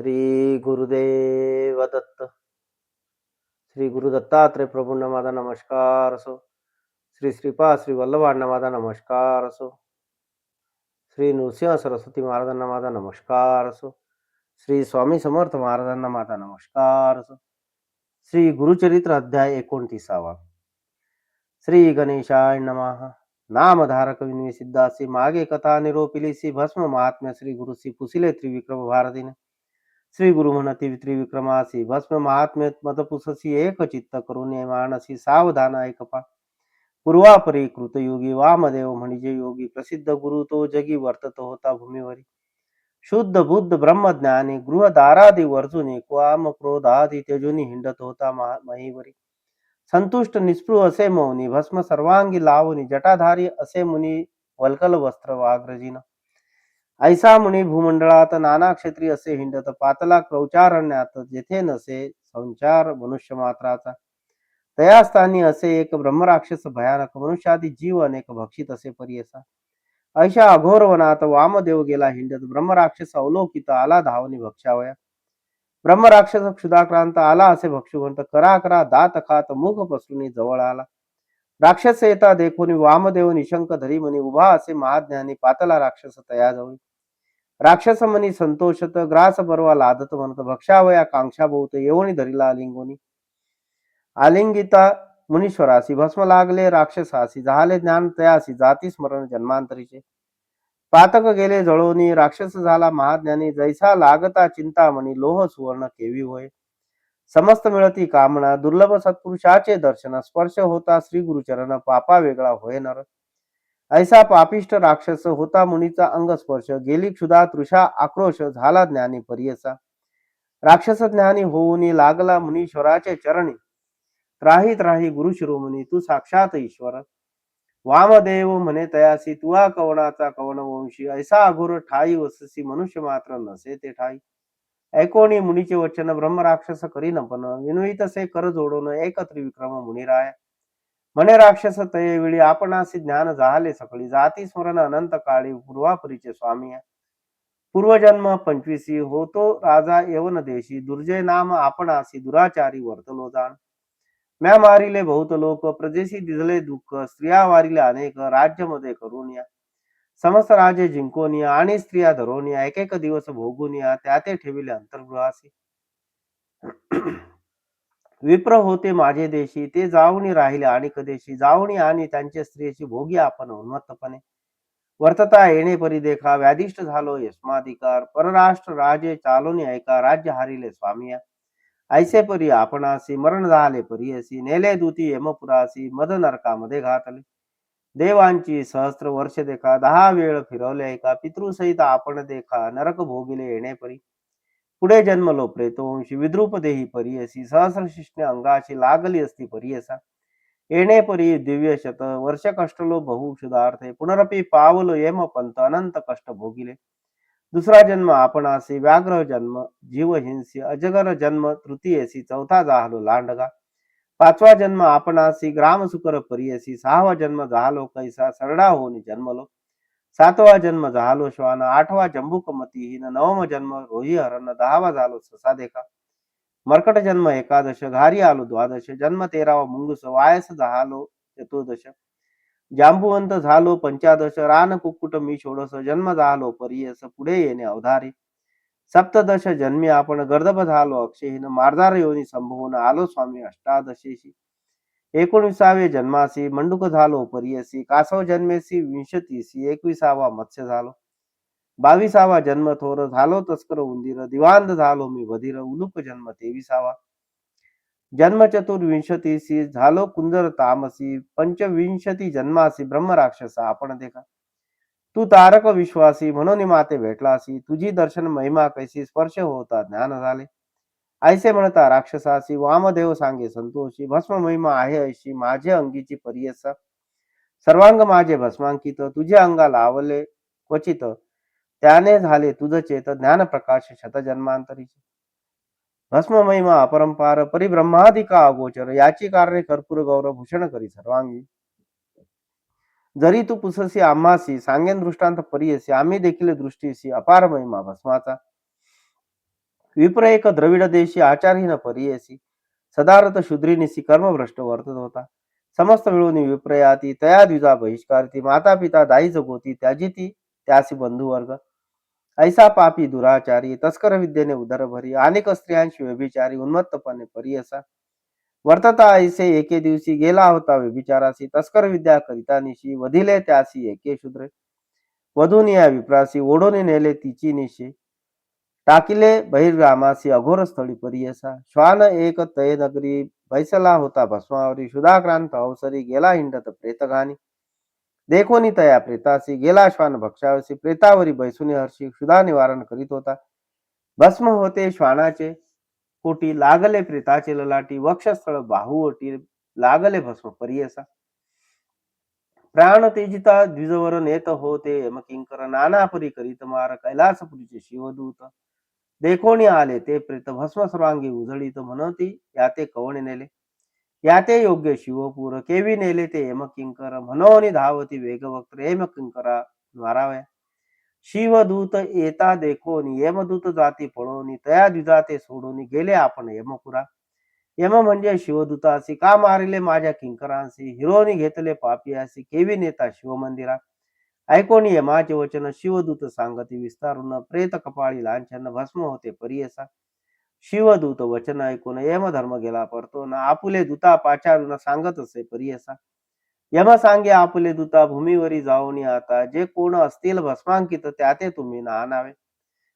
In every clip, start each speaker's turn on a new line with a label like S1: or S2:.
S1: श्री गुरुदेव दत्त श्री गुरु दत्तात्रय प्रभूंना माझा नमस्कार असो। श्री श्रीपा श्री वल्लभांना माझा नमस्कार असो। श्री नृसिंह सरस्वती महाराजांना माझा नमस्कार असो। श्री स्वामी समर्थ महाराजांना माझा नमस्कार असो। श्री गुरुचरित्र अध्याय एकोणतीसावा। श्री गणेशाय नमः। नामधारक विनवी सिद्धासी मागे कथा निरोपिलीसी भस्म महात्म्य श्री गुरुसी पुसिले त्रिविक्रम भारतीने। श्री गुरु म्हणती त्रिविक्रमासी भस्म महात्म्य मतपुससी एक चित्त करून मानसी सावधान ऐकपा पूर्वापरी कृतयोगी वामदेव म्हणजे योगी प्रसिद्ध गुरु तो जगी वर्तत होता भूमीवरी. शुद्ध बुद्ध ब्रह्मज्ञानी गृहदारादी वर्जुनी क्वाम क्रोधादी तेजुनी हिंडत होता महीवरी. संतुष्ट निस्पृह असे मौनी भस्म सर्वांगी लावणी जटाधारी असे मुनी वल्कल वस्त्र वाग्रजीन ऐसा मुनी भूमंडळात नाना क्षेत्री असे हिंडत पातला क्रौचारण्यात जेथे नसे संचार मनुष्य मात्राचा. तयास्थानी असे एक ब्रह्मराक्षस भयानक मनुष्यादी जीव अनेक भक्षित असे परियसा. ऐशा अघोर वनात वामदेव गेला हिंडत ब्रह्मराक्षस अवलोकित आला धावनी भक्षावया. ब्रह्मराक्षस क्षुदाक्रांत आला असे भक्षुगंत करा करा दात खात मुख पसरून जवळ आला. राक्षस येता देखून वामदेव निशंक धरी म्हणी उभा असे महाज्ञानी पातला राक्षस तया जाऊन राक्षसमनी संतोषत ग्रास पर्वा लादत म्हणत भक्षावया कांक्षा बहुत येवणी धरिला आलिंगोनी. आलिंगिता मुनीश्वरासी भस्म लागले राक्षसासी झाले ज्ञान तयासी जाती स्मरण जन्मांतरीचे. पातक गेले जळोनी राक्षस झाला महाज्ञानी जैसा लागता चिंतामणी लोह सुवर्ण केवी होय. समस्त मिळती कामना दुर्लभ सत्पुरुषाचे दर्शन स्पर्श होता श्री गुरुचरण पापा वेगळा होय नर. ऐसा पापिष्ट राक्षस होता मुनीचा अंग स्पर्श. गेली क्षुधा तृषा आक्रोश झाला ज्ञानी परियसा. राक्षस ज्ञानी होऊन लागला मुनीश्वराचे चरणी. त्राही त्राही गुरु शिरोमणी तू साक्षात ईश्वर. वामदेव म्हणे तयासी तुवा कवणाचा कवण वंशी ऐसा अघोर ठाई वससी मनुष्य मात्र नसे ते ठाई. ऐकोणी मुनीचे वचन ब्रह्म राक्षस करी नपन विनवित से कर जोडून एक त्रिविक्रम मुनिराया. म्हणे राक्षस तये आपण आपणासी ज्ञान जाहले सकळी. जाती स्मरण अनंत काळी पूर्वापरीचे स्वामी पूर्वजन्म पंचवीसी होतो राजा यवन देशी. दुर्जय नाम आपणासी दुराचारी वर्तलो जाण. म्या मारिले बहुत लोक प्रजेशी दिसले दुःख. स्त्रिया वारिले अनेक राज्यमध्ये करून या. समस्त राजे जिंकून या आणि स्त्रिया धरून या. एक एक दिवस भोगून या. त्या ते ठेविले अंतर्गृहासी विप्र होते माझे देशी ते जाऊनी राहिले आणि कदेशी जाऊनी आणि त्यांच्या स्त्रियेची भोगी आपण उन्मत्तपणे. वर्तता येणे परी देखा व्याधिष्ट झालो यस्माधिकार परराष्ट्र राजे चालून ऐका राज्य हारिले स्वामिया ऐसे परी आपणासी मरण झाले परियसी नेले दूती यमपुरासी मद नरकामध्ये घातले. देवांची सहस्त्र वर्ष देखा दहा वेळ फिरवले ऐका. पितृसहित आपण देखा नरक भोगिले येणे परी. पुढे जन्मलो प्रेतोंशी विद्रुप देही परियसी सहस्र शिष्णे अंगाशी लागली असती परियसा. येणे परी दिव्य शत वर्ष कष्टलो बहु क्षुधार्थे पुनरपी पावलो येम पंत अनंत कष्ट भोगिले. दुसरा जन्म आपणासी व्याघ्र जन्म जीवहिंसी अजगर जन्म तृतीयसी चौथा जाहलो लांडगा. पाचवा जन्म आपणासी ग्राम सुकर परियसी सहावा जन्म जाहलो कैसा सरडा होऊन जन्मलो. सातवा जन्म झालो श्वान आठवा जंबुक हिन नवम जन्म रोही हरण दहावा झालो ससा देखा. मर्कट जन्म एकादश घारी आलो द्वादश जन्म तेरावा मुंगस वायस झालो चतुर्दश. जांबुवंत झालो पंचादश रान कुक्कुट मी षोडस जन्म झालो परियस पुढे येणे अवधारी. सप्तदश जन्मी आपण गर्दभ झालो अक्षयहीन मार्धार योनी संभवून आलो स्वामी अष्टादशेशी. एकोणविसावे जन्मासी मंडूक झालो परियसी कासव जन्मेसी विंशतीसी एकविसावा मत्स्य झालो. बावीसावा जन्म थोर झालो तस्कर उंदीर दिवांध झालो मी वधीर उलुक जन्म तेविसावा. जन्म चतुर्विंशतीसी झालो कुंजर तामसी पंचविंशती जन्मासी ब्रह्म राक्षसा आपण देखा. तू तारक विश्वासी म्हणून माते भेटलासी तुझी दर्शन महिमा कैसी स्पर्श होता ज्ञान झाले. ऐसे म्हणता, राक्षसासी वामदेव सांगे संतोषी भस्म महिमा आहे ऐशी माझे अंगीची परियसा. सर्वांग माझे भस्मांकित तुझे अंगा लावले क्वचित. त्याने झाले तुझ चेत ज्ञान प्रकाश शतजन्मांतरीचे भस्म महिमा अपरंपार, परिब्रह्मादिका अगोचर, याची कारणे कर्पूर गौरव भूषण करी सर्वांगी. जरी तू पुससी, आम्हासी, सांगेन दृष्टांत परियसी, आम्ही देखील दृष्टीसी, अपार महिमा, भस्माचा. विप्रयेक द्रविड देशी आचारहीन परियसी सदारथ शूद्रीनिसी कर्मभ्रष्ट वर्तत होता समस्त मिळून विप्रयाती तया द्विजा बहिष्कारती माता पिता दाई जगोती त्याजी ती त्यासी बंधुवर्ग। ऐसा पापी दुराचारी तस्कर विद्येने उदर भरी अनेक स्त्रियांशी व्यभिचारी उन्मत्तपणे परियसा। वर्तता ऐसे एके दिवशी गेला होता व्यभिचारासी तस्कर विद्या करिता निशी वधिले त्यासी एके शूद्र। वधून या विप्रासी ओढोने नेले तिची निशी। टाकिले बहिर्गामासी अघोर स्थळी परियसा. श्वान एक तय नगरी बैसला होता भस्मावरी. शुदाक्रांत अवसरी गेला हिंडत प्रेतगानी देखोनी तया प्रेतासी. गेला श्वान भक्षावसी. प्रेतावरी बैसुनी हर्षी. क्षुधा निवारण करीत होता. भस्म होते श्वानाचे. कोटी लागले प्रेताचे ललाटी. वक्षस्थळ बाहुवटी लागले भस्म परियसा. प्राण तेजिता द्विजवर नेत होते. यमकिंकर नाना परी करीत मार. कैलासपुरीचे शिवदूत. देखोणी आले ते प्रेत भस्म सर्वांगी उजळीत म्हणती याते कवणी नेले? याते योग्य शिवपूर केवी नेले ते यमकिंकर म्हणोनी धावती वेगवक्त्र यमकिंकरा माराव्या शिवदूत येता देखोनी यमदूत जाती पळोनी तया द्विजाते सोडून गेले आपण यमपुरा यम म्हणजे शिवदूतासी का मारिले माझ्या किंकरांसी? हिरोनी घेतले पापियासी केवी नेता शिवमंदिरा? ऐकोनी यमाचे वचन शिवदूत सांगती विस्तारून प्रेत कपाळी लांछन भस्म होते परियसा. शिवदूत वचन ऐकून यम धर्म गेला परतो ना आपुले दूता पाचारून सांगत असे परियसा. यम सांगे आपुले दूता भूमीवरी जाऊन आता. जे कोण असतील भस्मांकित त्या ते तुम्ही ना आणावे.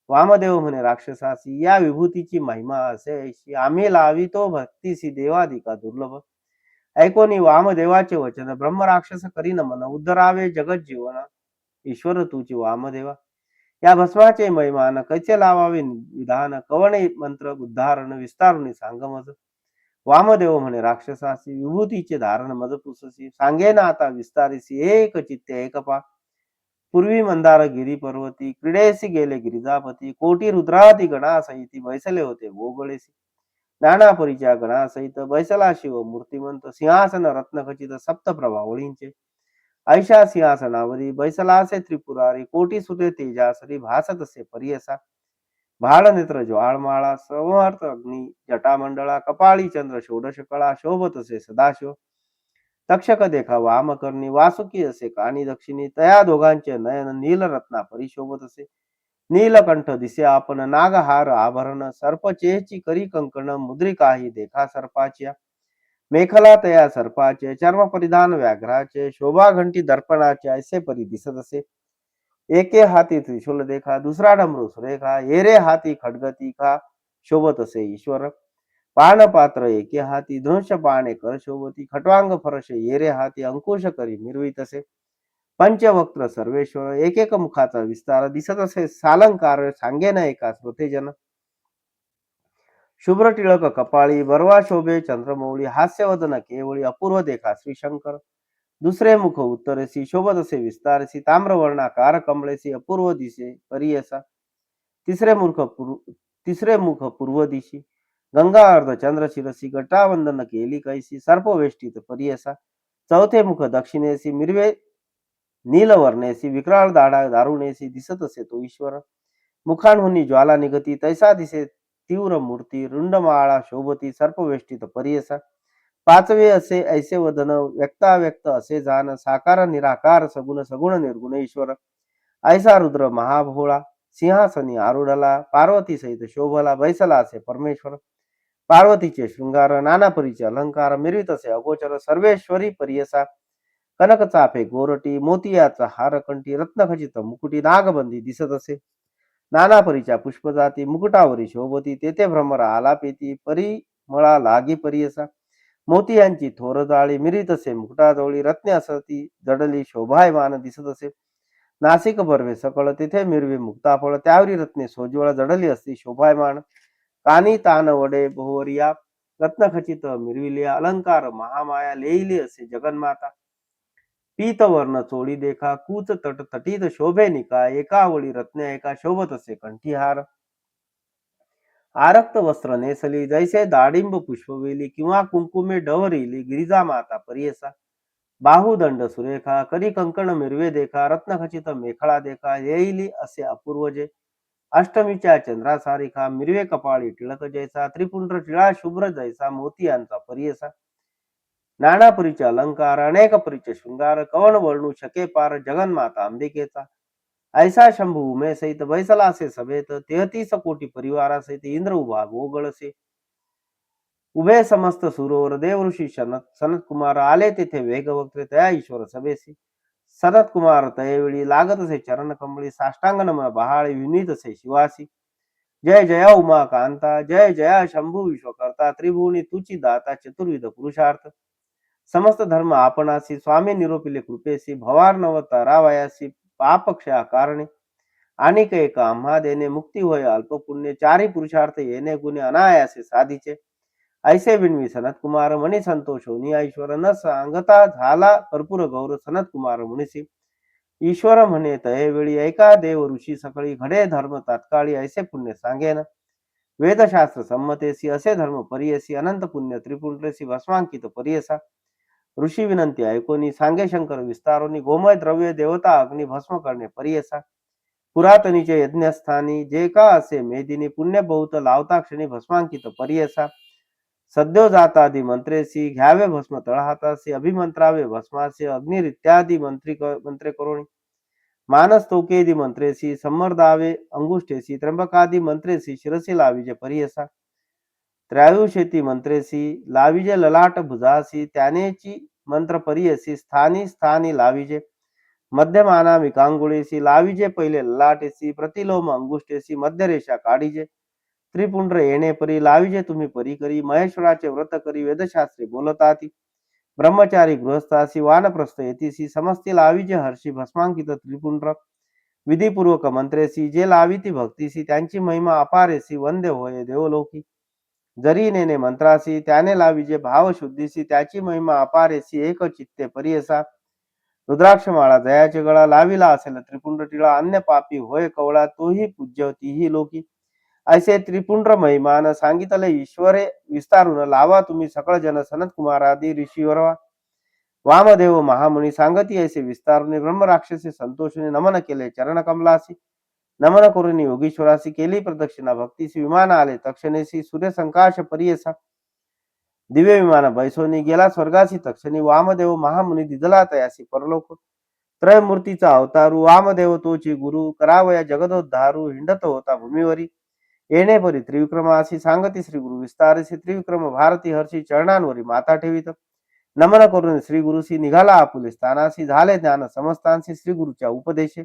S1: वामदेव म्हणे राक्षसासी या विभूतीची महिमा असे ऐशी. आम्ही लावितो भक्तीसी देवाधिका दुर्लभ. ऐकोनी वामदेवाचे वचन ब्रह्म राक्षस करीन मन उद्धरावे जगत जीवन ईश्वर तुची वामदेवा या भस्माचे महिमान कैसे लावावे? विधान कवणे मंत्र? उद्धारण विस्तारून सांग मज. वामदेव म्हणे राक्षसासी विभूतीचे धारण मज पुससी. सांगे ना आता विस्तारिसी एक चित्ते एकपा पूर्वी मंदार गिरी पर्वती क्रीडेसी गेले गिरिजापती. कोटी रुद्राती गणासहित बैसले होते गोगळेसी नाना परिचया गणासहित बैसला शिव मूर्तिमंत सिंहासन रत्नखचित सप्त प्रभावळींचे ऐशा सिंहासनावरी बैसलासे त्रिपुरारी कोटी सुते तेजासरी भासत असे परियसा। भाळ नेत्र ज्वाळमाळा समर्थ अग्नी जटामंडळा कपाळी चंद्र षोडश कळा शोभत असे सदाशिव। तक्षक देखा वामकर्णी वासुकी असे काणी दक्षिणी तया दोघांचे नयन नीलरत्ना परिशोभत असे। नीलकंठ दिसे आपण नागहार आभरण सर्पचेची करी कंकण मुद्रिकाही देखा सर्पाच्या। मेखला तया सर्पाचे चर्म परिधान व्याघ्राचे शोभा घंटी दर्पणाचे ऐसे परी दिसत असे. एके हाती त्रिशूल देखा दुसरा डमरू सुरेखा येरे हाती खडगती का शोभत असे ईश्वर. पानपात्र एके हाती धनुष्य पाने कर शोभती खटवांग फरशे येरे हाती अंकुश करी निर्वित असे. पंचवक्त्र सर्वेश्वर एक एक मुखाचा विस्तार दिसत असे सालंकार सांगे ना एका श्रोतेजन शुभ्र टिळक कपाळी बरवा शोभे चंद्रमौळी हास्यवदन केवळी अपूर्व देखा श्रीशंकर. दुसरे मुख उत्तरेसी शोभत असे विस्तारसी ताम्रवर्णाकार कमळेसी अपूर्व दिसे परियसा. तिसरे मुख पूर्व तिसरे मुख पूर्व दिशी. गंगा अर्ध चंद्र शिरसी गटावंदन केली कैसी सर्पवेष्टीत परियसा. चौथे मुख दक्षिणेसी मिरवे नीलवर्णेसी विक्राळ दाडा दारुणेसी दिसत असे तो ईश्वर. मुखांहुनी ज्वाला निघती तैसा दिसे तीव्र मूर्ती रुंडमाळा शोभती सर्पवेष्टीत परियसा. पाचवे असे ऐसे वदन व्यक्ताव्यक्त असे जाण साकार निराकार सगुण सगुण निर्गुण ईश्वर ऐसा रुद्र महाभोळा सिंहासनी आरुढला पार्वती सहित शोभला बैसला असे परमेश्वर. पार्वतीचे शृंगार नानापरीचे अलंकार मिरवित असे अगोचर सर्वेश्वरी परियसा. कनक चाफे गोरटी मोतियाचा हारकंठी रत्नखचित मुकुटी नागबंदी दिसत असे. नाना परीच्या पुष्पजाती मुकुटावरी शोभती तेथे भ्रमर आलापेती परिमळा लागी परी असा. मोती यांची थोर जाळी मिरीत असे मुकुटाजवळी रत्ने असती जडली शोभायमान दिसत असे. नासिक बर्वे सकळ तिथे मिरवी मुक्ताफळ त्यावरी रत्ने सोज्वळ जडली असती शोभायमान. कानी तान वडे बहुवरिया रत्नखचित मिरविलिया अलंकार महामाया लेईली असे जगन्माता. पीत वर्ण चोळी देखा कूच तट तटीत शोभे निका एका वळी रत्न एका शोभत असे कंठीहार. आरक्त वस्त्र नेसली जैसे दाडिंब पुष्पवेली किंवा कुंकुमे डवरिली गिरिजा माता परियसा. बाहुदंड सुरेखा करी कंकण मिरवे देखा रत्नखचित मेखळा देखा येईली असे अपूर्वजे अष्टमीच्या चंद्रासारिखा मिरवे कपाळी टिळक जैसा त्रिपुंड टिळा शुभ्र जैसा मोती यांचा परियसा. नाना परीचे अलंकार अनेक पुरीचे शृंगार कवन वर्णू शके पार जगन्माता अंबिकेचा. ऐसा शंभू उमे सहित बैसला असे सभेत तेहतीस कोटी परिवारा सहित इंद्र उभा गोगळसे. उभे समस्त सुरोवर देव ऋषी सनत सनत कुमार आले तेथे वेग वक्ते तया ईश्वर सभेसी. सनत कुमार तयवेळी लागत असे चरण कमळी साष्टांग नम बहाळी विनीत असे शिवासी. जय जया उमा कांता जय जया शंभू विश्वकर्ता त्रिभुवनी तुची दाता चतुर्विध पुरुषार्थ. समस्त धर्म आपणासी स्वामी निरोपिले कृपेसी भवार नवता रावयासी पापक्षया कारणे. आणि एक आम्हा देणे मुक्ती होय अल्पपुण्य चारी पुरुषार्थ येणे गुणे अनायासे साधीचे. ऐसे विणवी सनत कुमार मणी संतोष होनी ऐश्वर न सांगता झाला कर्पूर गौर सनत कुमार मुनिसी. ईश्वर म्हणे तये वेळी ऐका देव ऋषी सकळी घडे धर्म तात्काळी ऐसे पुण्य सांगेन. वेदशास्त्र संमतेसी असे धर्म परियसी अनंत पुण्य त्रिपुंड्रेसी भस्मांकित परियसा. ऋषी विनंती ऐकोनी सांगे शंकर विस्तारोनी गोमय द्रव्य देवता अग्नी भस्म करणे परियसा पुरातनीचे यज्ञस्थानी जे का असे मेदिनी पुण्य बहुत लावता क्षणी भस्मांकित परियसा सद्यो जातादी मंत्रेसी घ्यावे भस्म तळहातासी अभिमंत्रावे भस्मासे अग्निर इत्यादी मंत्री मंत्रे करोणी मानस तोकेदी मंत्रेसी संमर्दावे अंगुष्ठेसी त्र्यंबकादी मंत्रेसी शिरसी लाविजे परियसा त्रयायुषेती मंत्रेसी लाविजे ललाट भुजासी त्यानेची मंत्र परियसी स्थानी स्थानी लाविजे। मध्यमाना विकांगुळेसी लाविजे पहिले ललाटेसी प्रतिलोम अंगुष्टेसी मध्यरेषा काढीजे। त्रिपुंड्र येणे परी लाविजे तुम्ही परी करी महेश्वराचे व्रत करी वेदशास्त्री बोलताती ब्रह्मचारी गृहस्थासी वानप्रस्थ येतीसी समस्ती लाविजे हर्षी भस्मांकित त्रिपुंड्र। विधीपूर्वक मंत्रेसी जे लाविती भक्तीसी त्यांची महिमा अपारेसी वंदे होय देवलोकी। जरी नेने मंत्रासी त्याने लाविजे भाव शुद्धीसी त्याची महिमा अपारेसी एक चित्ते परियसा. रुद्राक्ष माळा जयाचे गळा लाविला असेल त्रिपुंड टिळा अन्य पापी होय कवळा तोही पूज्य तीही लोकी. ऐसे त्रिपुंड महिमान सांगितले ईश्वरे विस्तारून लावा तुम्ही सकळ जन सनत कुमारादी ऋषीवरवा. वामदेव महामुनी सांगती ऐसे विस्तारून ब्रह्म राक्षसी संतोषने नमन केले चरण कमलासी नमन करून योगेश्वरासी केली प्रदक्षिणा. भक्तीसी विमान आले. तक्षणेसी सूर्यसंकाश परियसा दिव्य विमान. बैसोनी गेला स्वर्गासी तक्षणी वामदेव महामुनी दिदला तयासी परलोक त्रयमूर्तीचा अवतारू. वामदेव तोची गुरु करावया जगदोद्धारू हिंडत होता भूमीवरी. येणे परी त्रिविक्रमासी सांगती श्री गुरु विस्तारसी. त्रिविक्रम भारती हर्षी चरणांवरी माता ठेवित. नमन करून श्री गुरुसी निघाला आपुले. स्थानासी झाले ज्ञान. समस्तांशी श्री गुरुच्या उपदेशे.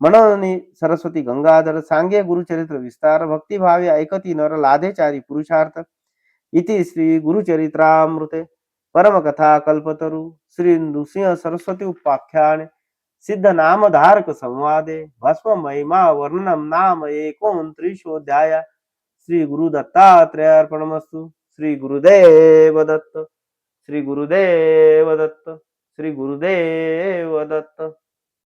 S1: म्हणून सरस्वती गंगाधर सांगे गुरुचरित्र विस्तार भक्तिभावे ऐकती नर लाधेचारी पुरुषार्थ इति श्री गुरुचरित्रामृते परमकथा कल्पतरु श्री नृसिंह सरस्वती उपाख्याने सिद्ध नामधारक संवादे भस्म महिमा वर्णनम नाम एकोणत्रिशोध्याय श्री गुरु दत्तात्रेयार्पणमस्तु श्री गुरुदेव दत्त श्री गुरुदेव दत्त श्री गुरुदेव दत्त